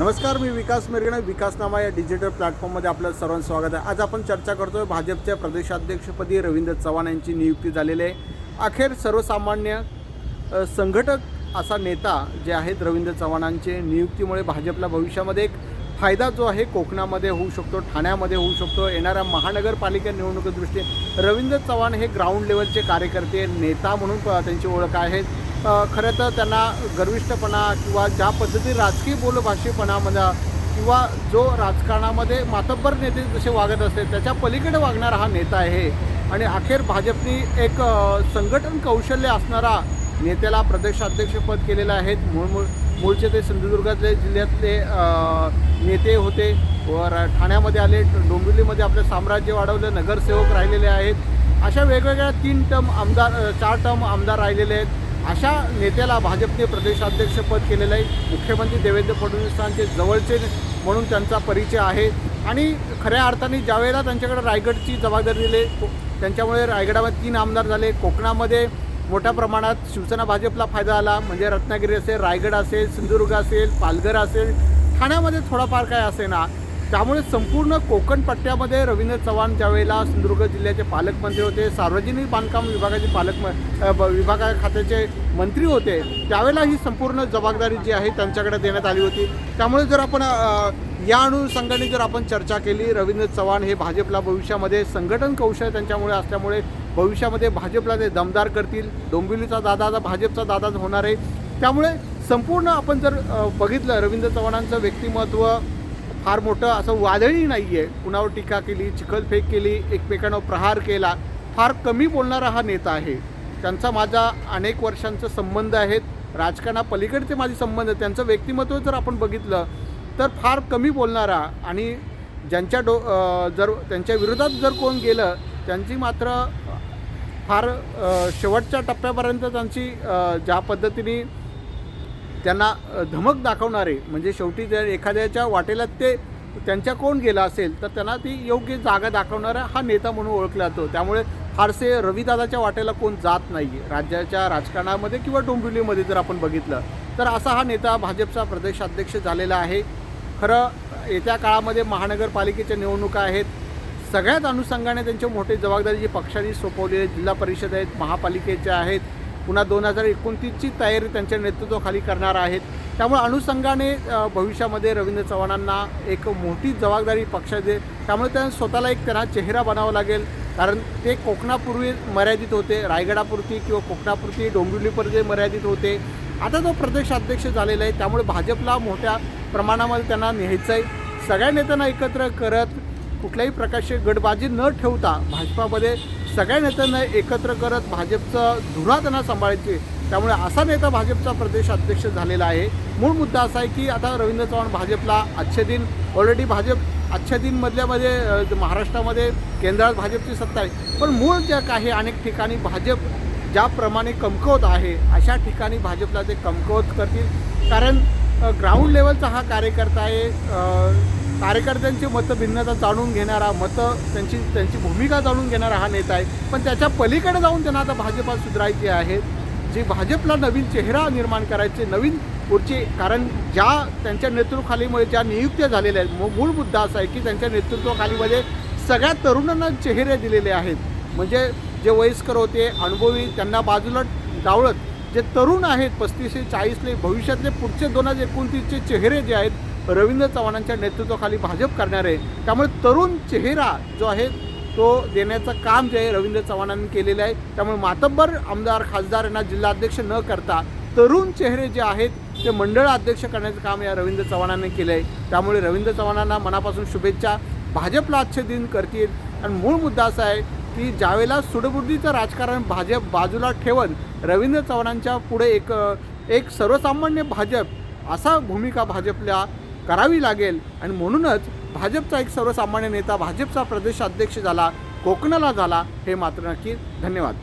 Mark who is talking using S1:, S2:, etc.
S1: नमस्कार मी विकास मिरगणे विकासनामा या डिजिटल प्लॅटफॉर्ममध्ये आपलं सर्वांचं स्वागत आहे. आज आपण चर्चा करतोय भाजपच्या प्रदेशाध्यक्षपदी रवींद्र चव्हाण यांची नियुक्ती झालेली आहे. अखेर सर्वसामान्य संघटक असा नेता जे आहेत रवींद्र चव्हाणांचे नियुक्तीमुळे भाजपला भविष्यामध्ये एक फायदा जो आहे कोकणामध्ये होऊ शकतो ठाण्यामध्ये होऊ शकतो येणाऱ्या महानगरपालिका निवडणुकीदृष्टीने रवींद्र चव्हाण हे ग्राउंड लेवलचे कार्यकर्ते नेता म्हणून त्यांची ओळख आहे खरं तर त्यांना गर्विष्ठपणा किंवा ज्या पद्धती राजकीय बोलभाषीपणामध्ये किंवा जो राजकारणामध्ये मातब्बर नेते जसे वागत असते त्याच्या पलीकडे वागणारा हा नेता आहे. आणि अखेर भाजपनी एक संघटन कौशल्य असणारा नेत्याला प्रदेशाध्यक्षपद केलेलं आहे. मूळ मूळ मूळचे ते सिंधुदुर्गातले जिल्ह्यातले नेते होते. व ठाण्यामध्ये आले डोंबिवलीमध्ये आपलं साम्राज्य वाढवलं नगरसेवक राहिलेले आहेत. अशा वेगवेगळ्या तीन टर्म आमदार चार टर्म आमदार राहिलेले आहेत. अशा नेत्याला भाजपने प्रदेशाध्यक्षपद केलेलं आहे. मुख्यमंत्री देवेंद्र फडणवीसांचे जवळचे म्हणून त्यांचा परिचय आहे. आणि खऱ्या अर्थाने ज्यावेळेला त्यांच्याकडे रायगडची जबाबदारी दिली त्यांच्यामुळे रायगडामध्ये तीन आमदार झाले. कोकणामध्ये मोठ्या प्रमाणात शिवसेना भाजपला फायदा आला म्हणजे रत्नागिरी असेल रायगड असेल सिंधुदुर्ग असेल पालघर असेल ठाण्यामध्ये थोडाफार काय असे ना त्यामुळे संपूर्ण कोकण पट्ट्यामध्ये रवींद्र चव्हाण ज्यावेळेला सिंधुदुर्ग जिल्ह्याचे पालकमंत्री होते सार्वजनिक बांधकाम विभागाचे पालक अ, ब- विभागा खात्याचे मंत्री होते त्यावेळेला ही संपूर्ण जबाबदारी जी आहे त्यांच्याकडे देण्यात आली होती. त्यामुळे जर आपण या अनुषंगाने जर आपण चर्चा केली रवींद्र चव्हाण हे भाजपला भविष्यामध्ये संघटन कौशल्य त्यांच्यामुळे असल्यामुळे भविष्यामध्ये भाजपला ते दमदार करतील. डोंबिवलीचा दादा भाजपचा दादाच होणार आहे. त्यामुळे संपूर्ण आपण जर बघितलं रवींद्र चव्हाणांचं व्यक्तिमत्व फार मोठं असं वादळी नाही आहे कुणावर टीका केली चिखलफेक केली एकमेकांवर प्रहार केला फार कमी बोलणारा हा नेता आहे. त्यांचा माझा अनेक वर्षांचा संबंध आहेत. राजकारणापलीकडचे माझे संबंध त्यांचं व्यक्तिमत्व जर आपण बघितलं तर फार कमी बोलणारा आणि ज्यांच्या डो जर त्यांच्या विरोधात जर कोण गेलं त्यांची मात्र फार शेवटच्या टप्प्यापर्यंत त्यांची ज्या पद्धतीने त्यांना धमक दाखवणारे म्हणजे शेवटी जर एखाद्याच्या वाटेला ते त्यांच्या कोण गेला असेल तर त्यांना ती योग्य जागा दाखवणारा हा नेता म्हणून ओळखला जातो. त्यामुळे फारसे रविदादाच्या वाटेला कोण जात नाही आहे राज्याच्या राजकारणामध्ये किंवा डोंबिवलीमध्ये जर आपण बघितलं तर असा हा नेता भाजपचा प्रदेशाध्यक्ष झालेला आहे. खरं येत्या काळामध्ये महानगरपालिकेच्या निवडणुका आहेत. सगळ्याच अनुषंगाने त्यांचे मोठे जबाबदारी जी पक्षाने सोपवली जिल्हा परिषद आहेत महापालिकेच्या आहेत पुन्हा दोन हजार एकोणतीसची तयारी त्यांच्या नेतृत्वाखाली करणार आहेत. त्यामुळे अनुषंगाने भविष्यामध्ये रवींद्र चव्हाणांना एक मोठी जबाबदारी पक्षाचे त्यामुळे त्यांना स्वतःला एक त्यांना चेहरा बनावा लागेल. कारण ते कोकणापूर्वी मर्यादित होते. रायगडापुरती किंवा कोकणापुरती डोंबिवलीपुरते मर्यादित होते. आता तो प्रदेशाध्यक्ष झालेला आहे. त्यामुळे भाजपला मोठ्या प्रमाणामध्ये त्यांना न्यायचं आहे. सगळ्या नेत्यांना एकत्र करत कुठल्याही प्रकारची गटबाजी न ठेवता भाजपामध्ये सगळ्या नेत्यांना एकत्र करत भाजपचं धुरा त्यांना सांभाळायची. त्यामुळे असा नेता भाजपचा प्रदेश अध्यक्ष झालेला आहे. मूळ मुद्दा असा आहे की आता रवींद्र चव्हाण भाजपला अच्छे दिन ऑलरेडी भाजप आजच्या दिनमधल्यामध्ये महाराष्ट्रामध्ये केंद्रात भाजपची सत्ता आहे. पण मूळ ज्या काही अनेक ठिकाणी भाजप ज्याप्रमाणे कमकवत आहे अशा ठिकाणी भाजपला ते कमकवत करतील. कारण ग्राउंड लेवलचा हा कार्यकर्ता आहे कार्यकर्त्यांची मतं भिन्नता जाणून घेणारा मतं त्यांची त्यांची भूमिका जाणून घेणारा हा नेता आहे. पण त्याच्या पलीकडे जाऊन त्यांना आता भाजपात सुधारायची आहे. जे भाजपला नवीन चेहरा निर्माण करायचे नवीन पुढचे कारण ज्या त्यांच्या नेतृत्वाखालीमुळे ज्या नियुक्त्या झालेल्या आहेत मूळ मुद्दा असा आहे की त्यांच्या नेतृत्वाखालीमध्ये सगळ्या तरुणांना चेहरे दिलेले आहेत. म्हणजे जे वयस्कर होते अनुभवी त्यांना बाजूला डावळत जे तरुण आहेत पस्तीसशे चाळीसले भविष्यातले पुढचे दोन हजार एकोणतीसचे चेहरे जे आहेत रवींद्र चव्हाणांच्या नेतृत्वाखाली भाजप करणार आहे त्यामुळे तरुण चेहरा जो आहे तो देण्याचं काम जे आहे रवींद्र चव्हाणांनी केलेलं आहे. त्यामुळे मातब्बर आमदार खासदार यांना जिल्हाध्यक्ष न करता तरुण चेहरे जे आहेत ते मंडळ अध्यक्ष करण्याचं काम या रवींद्र चव्हाणांनी केलं आहे. त्यामुळे रवींद्र चव्हाणांना मनापासून शुभेच्छा. भाजपला आजचे दिन करतील. आणि मूळ मुद्दा असा आहे की ज्यावेळेला सुडबुद्धीचं राजकारण भाजप बाजूला ठेवून रवींद्र चव्हाणांच्या पुढे एक एक सर्वसामान्य भाजप असा भूमिका भाजपला करावी लागेल. आणि म्हणूनच भाजपचा एक सर्वसामान्य नेता भाजपचा प्रदेशाध्यक्ष झाला कोकणाला झाला हे मात्र नक्की धन्यवाद.